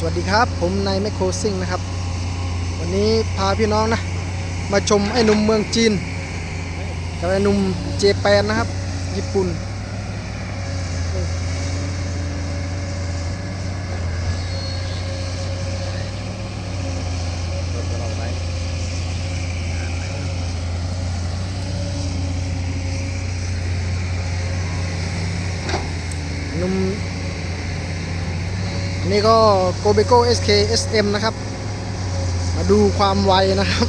สวัสดีครับ ผมนายแมคโครซิงนะครับ วันนี้พาพี่น้องนะ มาชมไอ้หนุ่มเมืองจีน กับไอ้หนุ่มเจแปนนะครับ ญี่ปุ่น หนุ่มอั นี่ก็โกเบโก้ SK SM นะครับ มาดูความไวนะครับ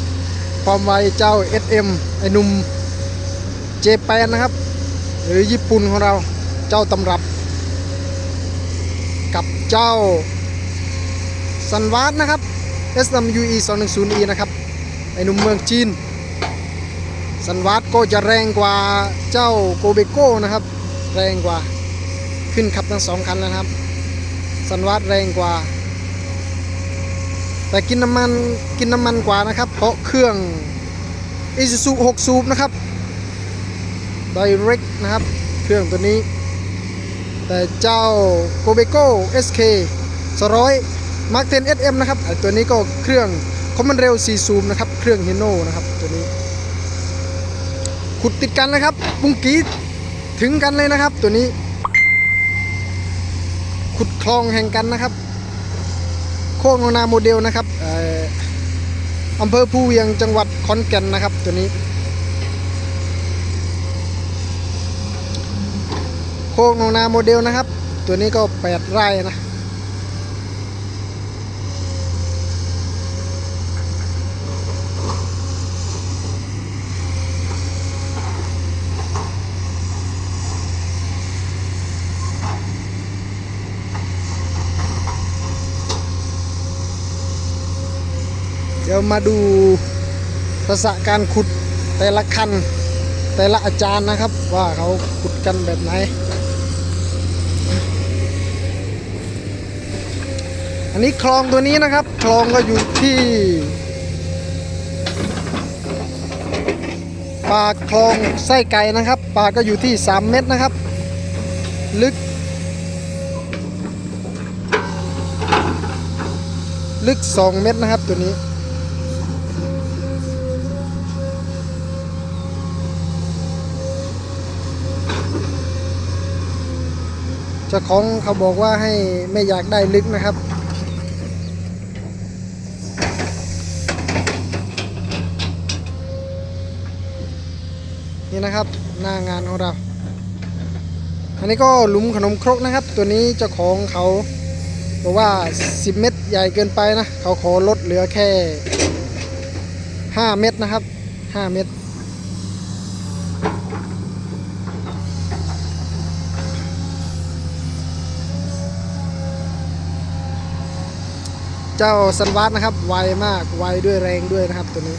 ความไวเจ้า SM ไอหนุ่มเจแปนนะครับ หรือญี่ปุ่นของเราเจ้าตำรับ กับเจ้าซันวาร์นะครับ SWE 210E นะครับไอหนุ่มเมืองจีนซันวาร์ก็จะแรงกว่าเจ้าโกเบโก้นะครับ แรงกว่าขึ้นขับทั้งสองคันแล้วนะครับ สันวัดแรงกว่า แต่กินน้ำมันกินน้ำมันกว่านะครับ เพราะเครื่อง Isuzu 6สูบนะครับ Direct นะครับ เครื่องตัวนี้ แต่เจ้า g o b e c o SK 200 Mark 10 SM นะครับไอตัวนี้ก็เครื่องคอมมันเร็ว4สูบนะครับ เครื่อง Hino นะครับตัวนี้ ขุดติดกันนะครับ ปุ้งกีถึงกันเลยนะครับตัวนี้ ขุดคลองแห่งกันนะครับ โคกนาโมเดลนะครับอำเภอภูเวียงจังหวัดขอนแก่นนะครับ ตัวนี้ โคกนาโมเดลนะครับ ตัวนี้ก็แปดไร่นะ เดี๋ยวมาดูทักษะการขุดแต่ละคัน แต่ละอาจารย์นะครับ ว่าเขาขุดกันแบบไหน อันนี้คลองตัวนี้นะครับ คลองก็อยู่ที่ปากคลองไส้ไก่นะครับปากก็อยู่ที่ 3 เมตรนะครับ ลึก ลึก 2 เมตรนะครับตัวนี้ เจ้าของเขาบอกว่าให้ไม่อยากได้ลึกนะครับ นี่นะครับหน้างานของเรา อันนี้ก็หลุมขนมครกนะครับ ตัวนี้เจ้าของเขาบอกว่า 10 เม็ดใหญ่เกินไปนะ เขาขอลดเหลือแค่ 5 เม็ดนะครับ 5 เม็ด เจ้าสันวัตนะครับไวมากไวด้วยแรงด้วยนะครับตัวนี้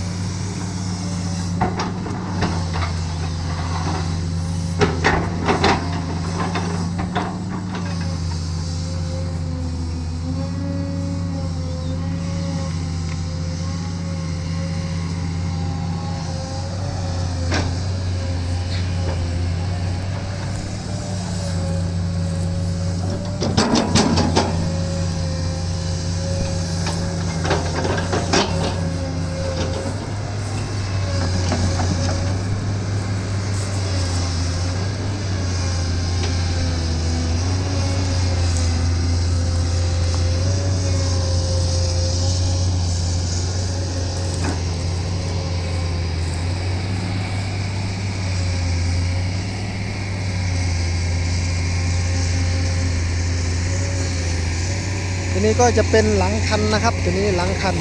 ทีนี้ก็จะเป็นหลังคันนะครับ ตัวนี้หลังคัน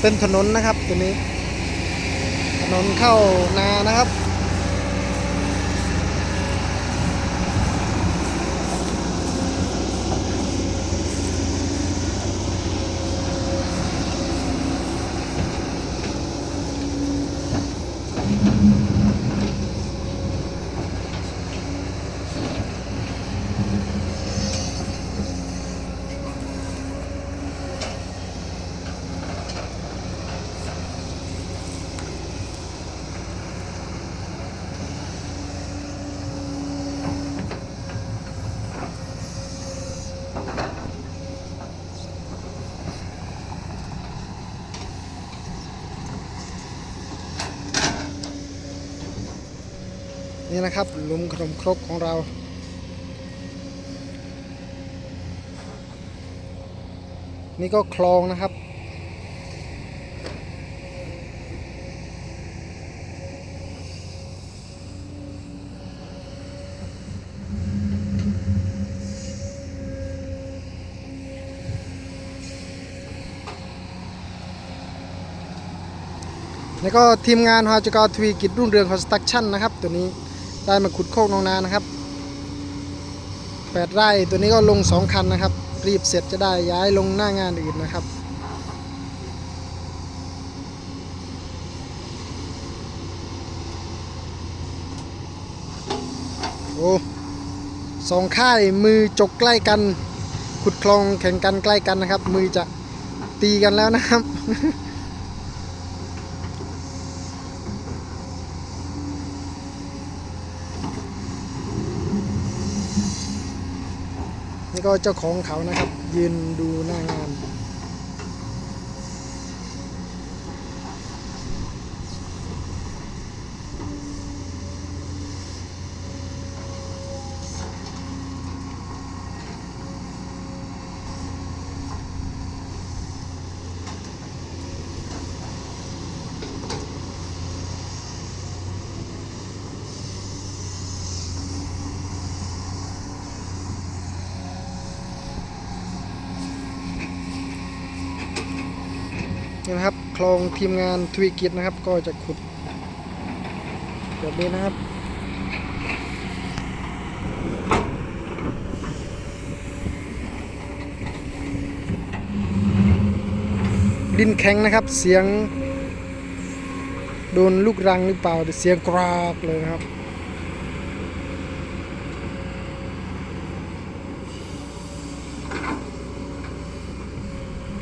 เป็นถนนนะครับตัวนี้ ถนนเข้านานะครับ น นี่นะครับหลุมขนมครกของเรานี่ก็คลองนะครับ แล้วก็ทีมงานฮาจกรทวีกิจรุ่งเรืองคอนสตรักชั่นนะครับ ตัวนี้ ได้มาขุดโคกนองนานะครับแปดไร่ตัวนี้ก็ลงสองคันนะครับ รีบเสร็จจะได้ย้ายลงหน้างานอื่นนะครับโอ้สองค่ายมือจกใกล้กัน ขุดคลองแข่งกันใกล้กันนะครับ มือจะตีกันแล้วนะครับ ก็เจ้าของเขานะครับ ยืนดูหน้างาน นะครับ คลองทีมงานทวีกิจนะครับ ก็จะขุดแบบนี้นะครับดินแข็งนะครับ เสียง โดนลูกรังหรือเปล่าเสียงกรากเลยนะครับ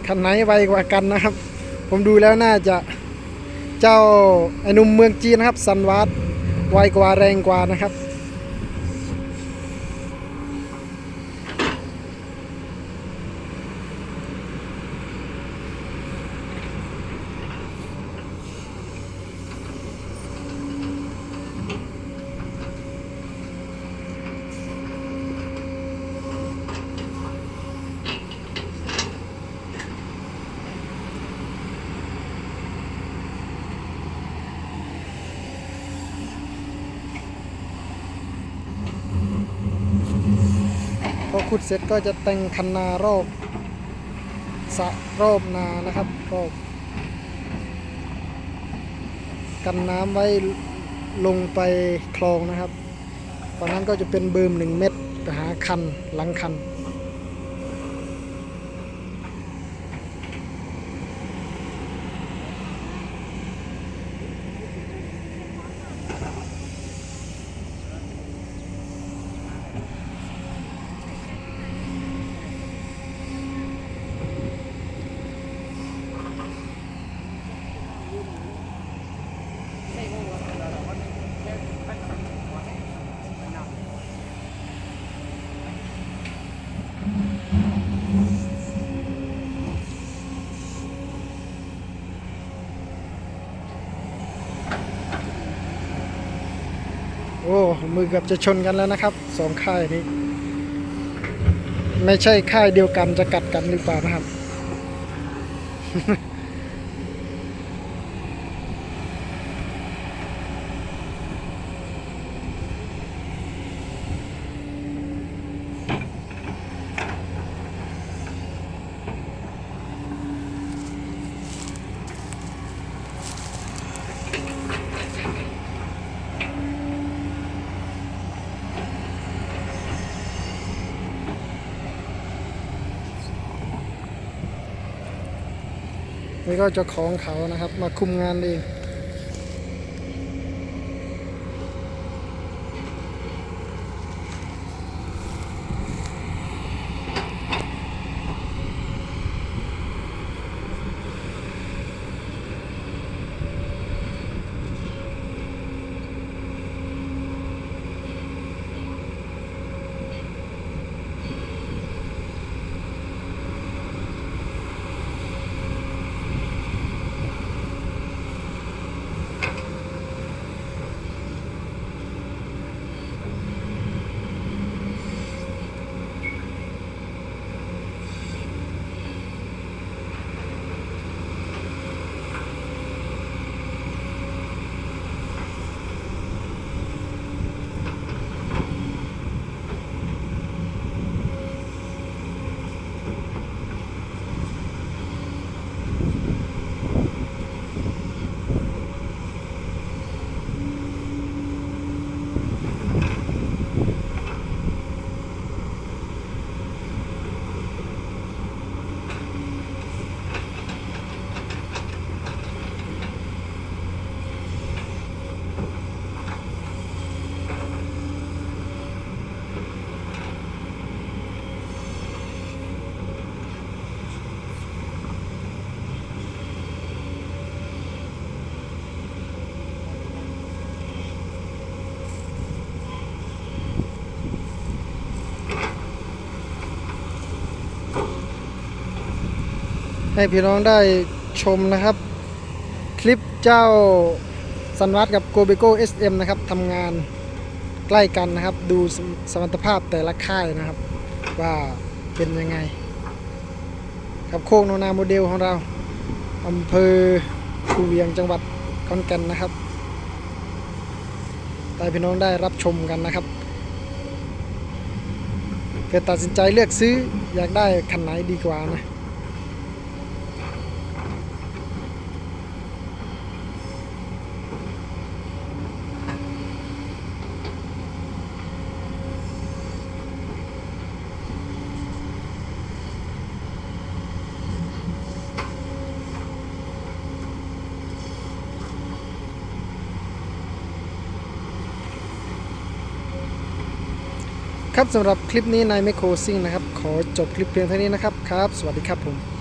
คันไหนไวกว่ากันนะครับ ผมดูแล้วน่าจะเจ้าไอ้หนุ่มเมืองจีนนะครับ สันวัตไวกว่าแรงกว่านะครับ พอ ขุดเสร็จก็จะแต่งคันนารอบสะรอบนานะครับรอบกันน้ำไว้ลงไปคลองนะครับตอนนั้นก็จะเป็นเบิมหนึ่งเม็ดไปหาคันหลังคัน โอ้มือเกือบจะชนกันแล้วนะครับสองค่ายนี้ ไม่ใช่ค่ายเดียวกันจะกัดกันหรือเปล่านะครับ นี่ก็เจ้าของเขานะครับ มาคุมงานเอง ให้พี่น้องได้ชมนะครับ คลิปเจ้าสันวัตกับโกเบโก้ SM นะครับทำงานใกล้กันนะครับ ดูสมรรถภาพแต่ละค่ายนะครับ ว่าเป็นยังไง ครับโคกโนนาโมเดลของเราอำเภอภูเวียงจังหวัดขอนแก่นนะครับได้พี่น้องได้รับชมกันนะครับเพื่อตัดสินใจเลือกซื้ออยากได้คันไหนดีกว่านะ ครับสำหรับคลิปนี้นายไมโครซิ่งนะครับ ขอจบคลิปเพียงเท่านี้นะครับครับ สวัสดีครับผม